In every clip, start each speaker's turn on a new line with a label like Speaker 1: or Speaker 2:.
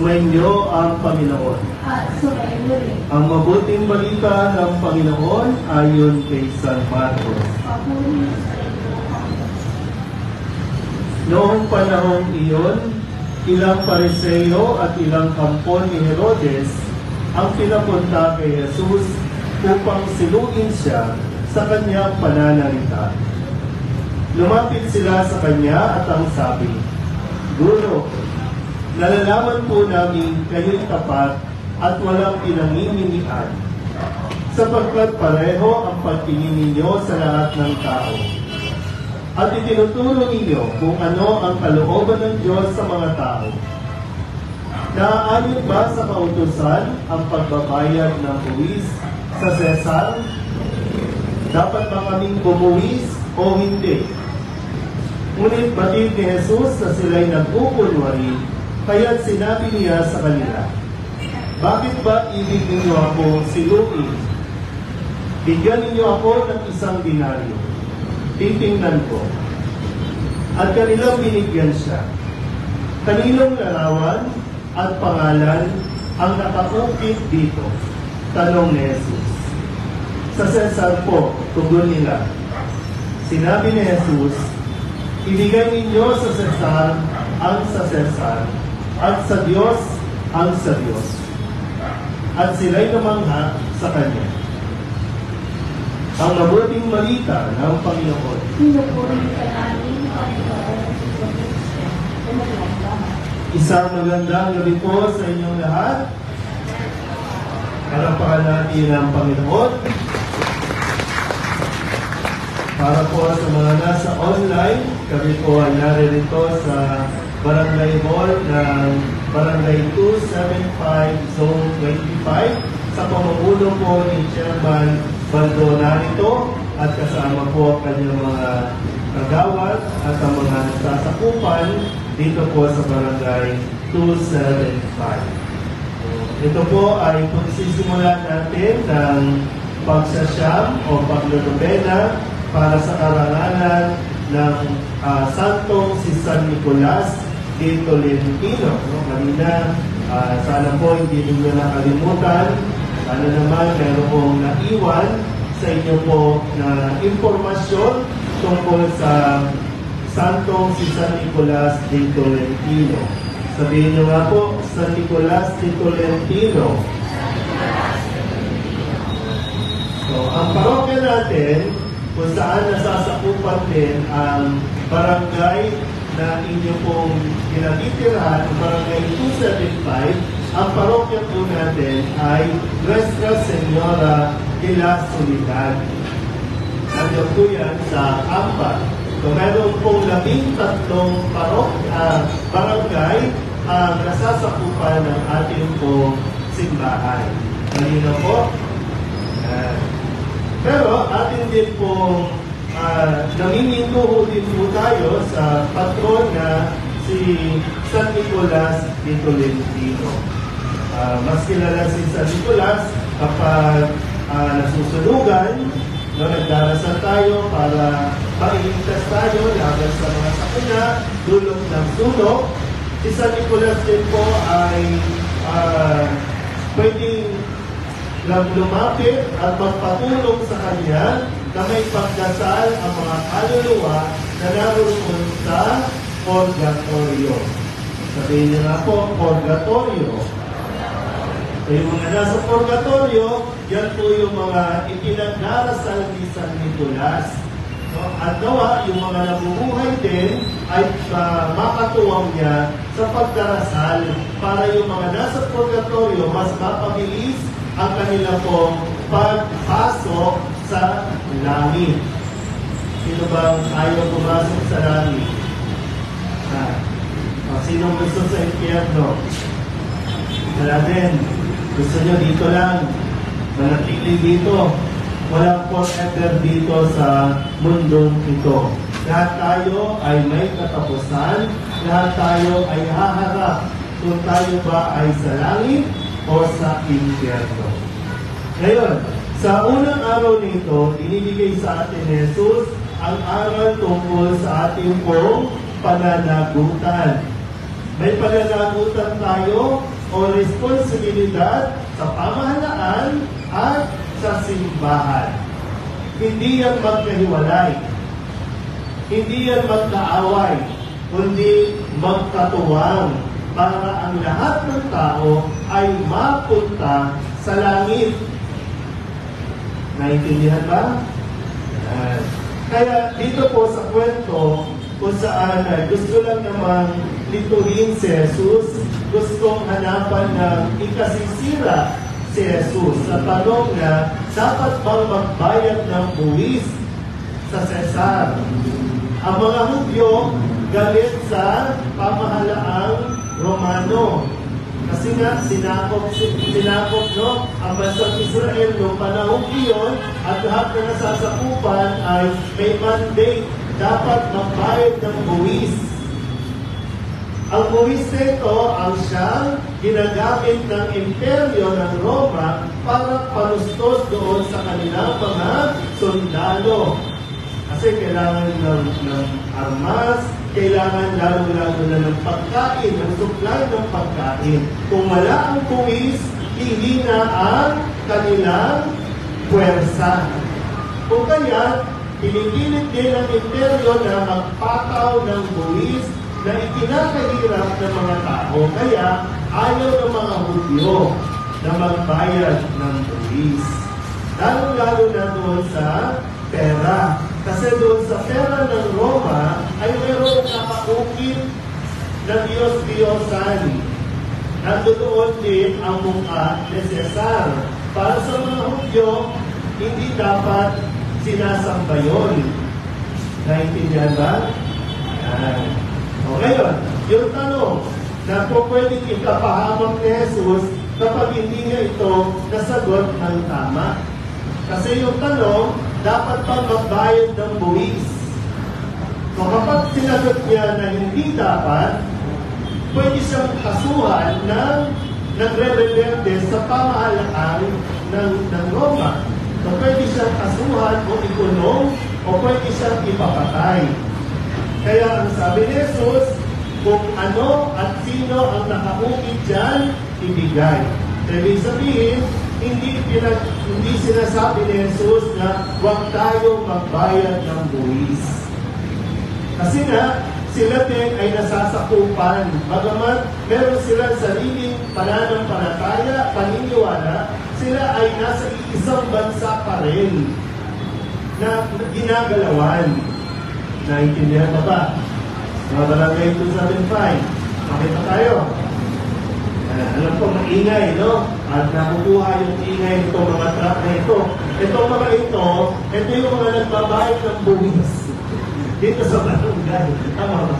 Speaker 1: Sumainyo ang Panginoon.
Speaker 2: at sumainyo rin.
Speaker 1: Ang mabuting balita ng Panginoon ayon kay San Marcos. Noong panahong iyon, ilang pariseyo at ilang kampon ni Herodes ang pinapunta kay Jesus upang siluin siya sa kanyang pananalita. Lumapit sila sa kanya at ang sabi, Guro, nalalaman po namin kayo'y tapat at walang pinanginginian, sapagkat pareho ang pagtingin ninyo sa lahat ng tao at itinuturo ninyo kung ano ang kalooban ng Diyos sa mga tao. Naaayon ba sa kautusan ang pagbabayad ng buwis sa Cesar? Dapat ba kaming bumuwis o hindi? Ngunit batid ni Jesus na sila'y nagkukunwari, kaya't sinabi niya sa kanila, Bakit ba ibig ninyo ako siluin? Bigyan ninyo ako ng isang dinaryo titingnan ko. At kanilang binigyan siya. Kaninong larawan at pangalan ang nakaukit dito? Tanong ni Jesus. Sa Cesar po, tugon nila. Sinabi ni Jesus, ibigay ninyo sa Cesar ang sa Cesar at sa Diyos ang sa Diyos. At sila'y namangha sa Kanya ang mabuting malita ng Panginoon.
Speaker 2: Pinupuri ka namin, Panginoon.
Speaker 1: Isang magandang gabi po sa inyong lahat. Harapan natin ang Panginoon. Para po sa mga nasa online, kami po ay naririto sa Barangay Mall ng Barangay 275 Zone 25 sa pamumuno po ni Chairman Baldo Narito at kasama po ang kanyang mga kagawad at ang mga nagsasakupan dito po sa Barangay 275. Ito po ay pagsisimulan natin ng pagsasyam o paglulubena para sa karangalan ng ah, Santong si San Nicolas de Tolentino. No? Kanina, ah, sana po hindi ninyo nakalimutan. Sana naman meron pong naiwan sa inyo po na impormasyon tungkol sa Santong si San Nicolas de Tolentino. Sabihin nyo nga po, San Nicolas de Tolentino. So, ang parokya natin, kung saan nasasakupan din ang barangay na inyo pong kinatitirahan, ang barangay 275, ang parokya po natin ay Nuestra Senora de la Soledad. Nandiyan po yan sa Amba. So, meron pong labing tatlong parok, ah, barangay ang nasasakupan ng ating pong simbahan. Malino po? Yan. Pero atin din pong uh, namimintuho din po tayo sa patron na si San Nicolas de Tolentino. Ah, mas kilala si San Nicolas kapag ah, nasusunugan, no, nagdarasal tayo para mailigtas tayo laban sa mga sakuna, dulot ng sulok. Si San Nicolas din po ay ah, pwedeng lumapit at magpatulong sa kanya na may pagdasal ang mga kaluluwa na naroon sa purgatorio. Sabihin niyo nga po, purgatorio. So yung mga nasa purgatorio, yan po yung mga ipinagdarasal ni San Nicolas. No? At nawa, yung mga nabubuhay din ay uh, makatuwang niya sa pagdarasal para yung mga nasa purgatorio mas mapabilis ang kanila pong pagpasok sa langit. Sino bang ayaw pumasok sa langit? Ha? O, sino gusto sa impyerno? Wala din. Gusto nyo dito lang. Manatili dito. Walang forever dito sa mundong ito. Lahat tayo ay may katapusan. Lahat tayo ay haharap kung tayo ba ay sa langit o sa impyerno. Ngayon, sa unang araw nito, inibigay sa atin ni Jesus ang aral tungkol sa ating pong pananagutan. May pananagutan tayo o responsibilidad sa pamahalaan at sa simbahan. Hindi yan magkahiwalay. Hindi yan magkaaway, kundi magkatuwang para ang lahat ng tao ay mapunta sa langit. Naintindihan ba? Yan. Kaya dito po sa kwento, kung saan ay gusto lang namang lituhin si Jesus, gustong hanapan ng ikasisira si Jesus sa tanong na dapat bang magbayad ng buwis sa Cesar? Ang mga Hudyo galit sa pamahalaang Romano. Kasi nga, sinakop, sinakop no, ang bansang Israel noong panahon iyon at lahat na nasasakupan ay may mandate dapat magbayad ng buwis. Ang buwis nito ang siyang ginagamit ng imperyo ng Roma para panustos doon sa kanilang mga sundalo. Kasi kailangan ng, ng armas, kailangan lalo-lalo na ng pagkain, ng supply ng pagkain. Kung wala ang buwis, hihina ang kanilang puwersa. Kung kaya, pinipilit din ng imperyo na magpataw ng buwis na ikinakahirap ng mga tao. Kaya, ayaw ng mga Hudyo na magbayad ng buwis. Lalo-lalo na doon sa pera. Kasi doon sa pera ng Roma ay mayroong nakaukit na Diyos-Diyosan. Nandoon din ang mukha ni Cesar. Para sa mga Hudyo, hindi dapat sinasamba yun. Naintindihan ba? Yan. O ngayon, yung tanong, na kung pwedeng ikapahamak ni Jesus kapag hindi niya ito nasagot ng tama. Kasi yung tanong, dapat pa magbayad ng buwis. So kapag sinagot niya na hindi dapat, pwede siyang kasuhan ng nagre-rebelde sa pamahalaan ng, ng Roma. So pwede siyang kasuhan o ikulong o pwede siyang ipapatay. Kaya ang sabi ni Jesus, kung ano at sino ang nakaukit dyan, ibigay. Ibig sabihin, hindi, pinag, hindi sinasabi ni Jesus na huwag tayo magbayad ng buwis. Kasi nga, sila din ay nasasakupan. Bagamat meron silang sariling pananampalataya, paniniwala, sila ay nasa isang bansa pa rin na ginagalawan. Naintindihan ba ba? Mga barangay 275. Makita tayo. Alam ko, maingay, no? At nakukuha yung ingay nitong mga truck na ito. Itong mga ito, ito yung mga nagbabayad ng buwis. Dito sa barangay. Tama ba?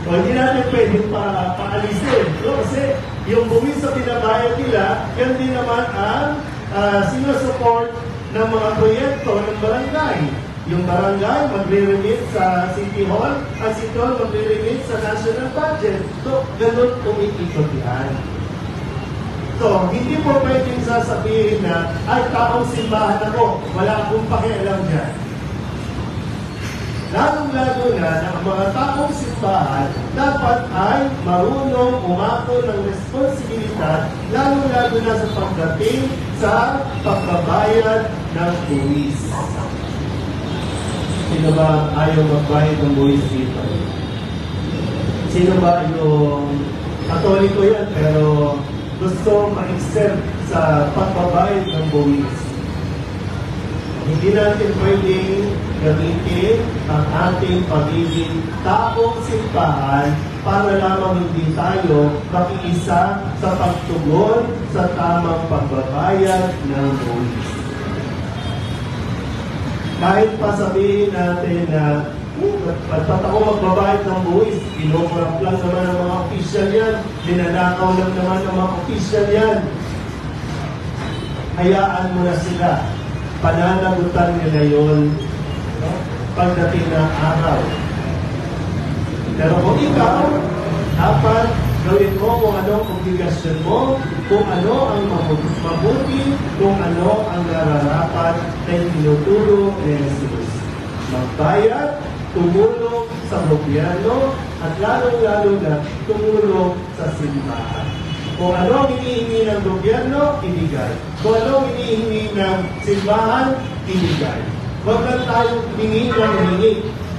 Speaker 1: O hindi natin pwedeng pa, paalisin. No? Kasi yung buwis sa binabayad nila, yan din naman ang uh, sinusupport ng mga proyekto ng barangay. Yung barangay magre-remit sa City Hall, at City Hall magre-remit sa national budget. So, ganun kumikikot yan. So, hindi po pwedeng sasabihin na, ay, taong simbahan ako, wala akong pakialam dyan. Lalong-lalo na na ang mga taong simbahan dapat ay marunong umako ng responsibilidad, lalong-lalo na sa pagdating sa pagbabayad ng buwis. Sino ba ayaw magbayad ng buwis dito? Sino ba yung katoliko yan pero gusto ma-exempt sa pagbabayad ng buwis? Hindi natin pwedeng gamitin ang ating pagiging taong simbahan para lamang hindi tayo makiisa sa pagtugon sa tamang pagbabayad ng buwis. Kahit pa sabihin natin na at ba't ako magbabayad ng buwis? Kinukurap lang naman ng mga opisyal yan. Dinanakaw lang naman ng mga opisyal yan. Hayaan mo na sila. Pananagutan nila yun no? pagdating ng araw. Pero kung ikaw, dapat gawin mo kung ano ang obligasyon mo, kung ano ang mabuti, kung ano ang nararapat na tinuturo ni Jesus. Magbayad, tumulong sa gobyerno, at lalong-lalo na tumulong sa simbahan. Kung ano ang hinihingi ng gobyerno, ibigay. Kung ano ang hinihingi ng simbahan, ibigay. Huwag lang tayo hingi ng hingi.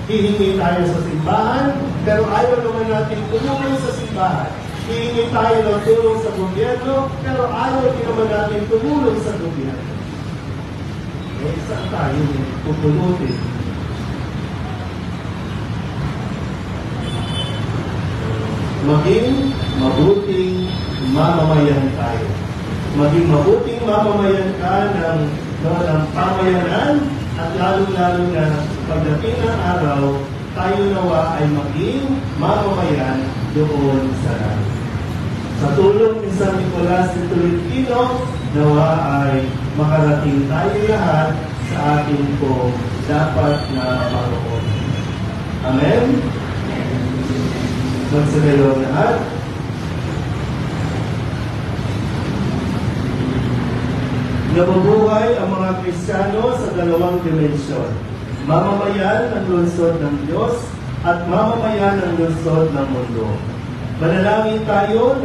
Speaker 1: Hihingi tayo sa simbahan, pero ayaw naman natin tumulong sa simbahan. Hihingi tayo ng tulong sa gobyerno, pero ayaw din naman natin tumulong sa gobyerno. Eh, saan tayo pupulutin? maging mabuting mamamayan tayo. Maging mabuting mamamayan ka ng, no, ng pamayanan at lalo-lalo na pagdating ng araw, tayo nawa ay maging mamamayan doon sa langit. Sa tulong ni San Nicolas de Tolentino, nawa ay makarating tayo lahat sa ating po dapat na Panginoon. Amen? Magsagalong lahat. Nabubuhay ang mga Kristiyano sa dalawang dimensyon. Mamamayan ng lungsod ng Diyos at mamamayan ng lungsod ng mundo. Manalangin tayo